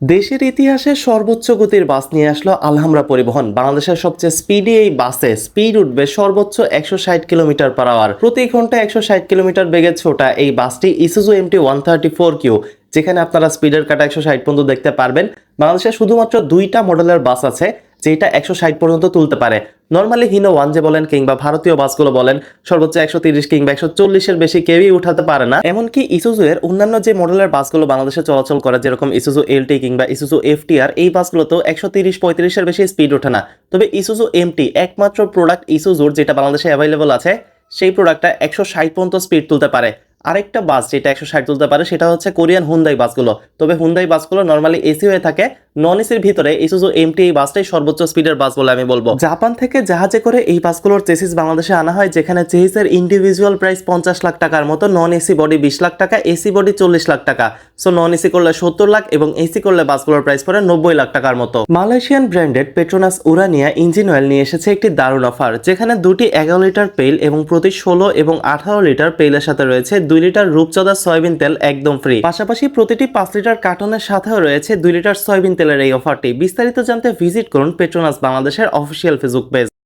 দেশের ইতিহাসে সর্বোচ্চ গতির বাস নিয়ে আসলো আলহামরা পরিবহন। বাংলাদেশের সবচেয়ে স্পিডি এই বাসে স্পিড উঠবে সর্বোচ্চ একশো ষাট কিলোমিটার পার আওয়ার প্রতি ঘন্টায় একশো ষাট কিলোমিটার বেগে ছোটা এই বাসটি Isuzu MT one thirty four Q যেখানে আপনারা স্পিডের কাটা একশো ষাট পর্যন্ত দেখতে পারবেন। বাংলাদেশে শুধুমাত্র দুইটা মডেলের বাস আছে। যেটা একশো ষাট পর্যন্ত তুলতে পারে। নর্মালি হিনো ওয়ান যে বলেন কিংবা ভারতীয় বাসগুলো বলেন, সর্বোচ্চ একশো তিরিশ কিংবা একশো চল্লিশের বেশি কেউই উঠাতে পারে না। এমনকি ইসুজু এর অন্যান্য যে মডেলের বাসগুলো বাংলাদেশে চলাচল করে, যেরকম ইসুজু এলটি কিংবা ইসুজু এফটিআর এই বাসগুলোতেও একশো তিরিশ পঁয়ত্রিশের বেশি স্পিড ওঠে না। তবে ইসুজু এমটি একমাত্র প্রোডাক্ট ইসুজুর যেটা বাংলাদেশে অ্যাভেলেবল আছে, সেই প্রোডাক্টটা একশো ষাট পর্যন্ত স্পিড তুলতে পারে। আরেকটা বাস যেটা একশো ষাট তুলতে পারে, সেটা হচ্ছে কোরিয়ান হুন্দাই বাসগুলো। তবে হুন্দাই বাসগুলো নর্মালি এসি হয়ে থাকে নন এসির ভিতরে ইসুজু এমটি এই বাসটাই সর্বোচ্চ স্পিডের বাস বলে আমি বলব। জাপান থেকে জাহাজে করে এই বাসগুলোর চেসিস বাংলাদেশে আনা হয়, যেখানে চেসিসের ইন্ডিভিজুয়াল প্রাইস পঞ্চাশ লাখ টাকার মতো নন এসি বডি বিশ লাখ টাকা এসি বডি চল্লিশ লাখ টাকা। সো নন এসি করলে সত্তর লাখ এবং এসি করলে বাসগুলোর প্রাইস পড়ে নব্বই লাখ টাকার মতো। Malaysian branded Petronas Urania engine oil নিয়ে এসেছে একটি দারুণ অফার যেখানে দুটি এগারো লিটার পেইল এবং প্রতি ষোলো এবং আঠারো লিটার পেইলের সাথে রয়েছে দুই লিটার রূপচদা সয়াবিন তেল একদম ফ্রি পাশাপাশি প্রতিটি পাঁচ লিটার কার্টনের সাথেও রয়েছে দুই লিটার সয়াবিন তেলের এই অফারটি বিস্তারিত জানতে ভিজিট করুন পেট্রোনাস বাংলাদেশের অফিসিয়াল ফেসবুক পেজ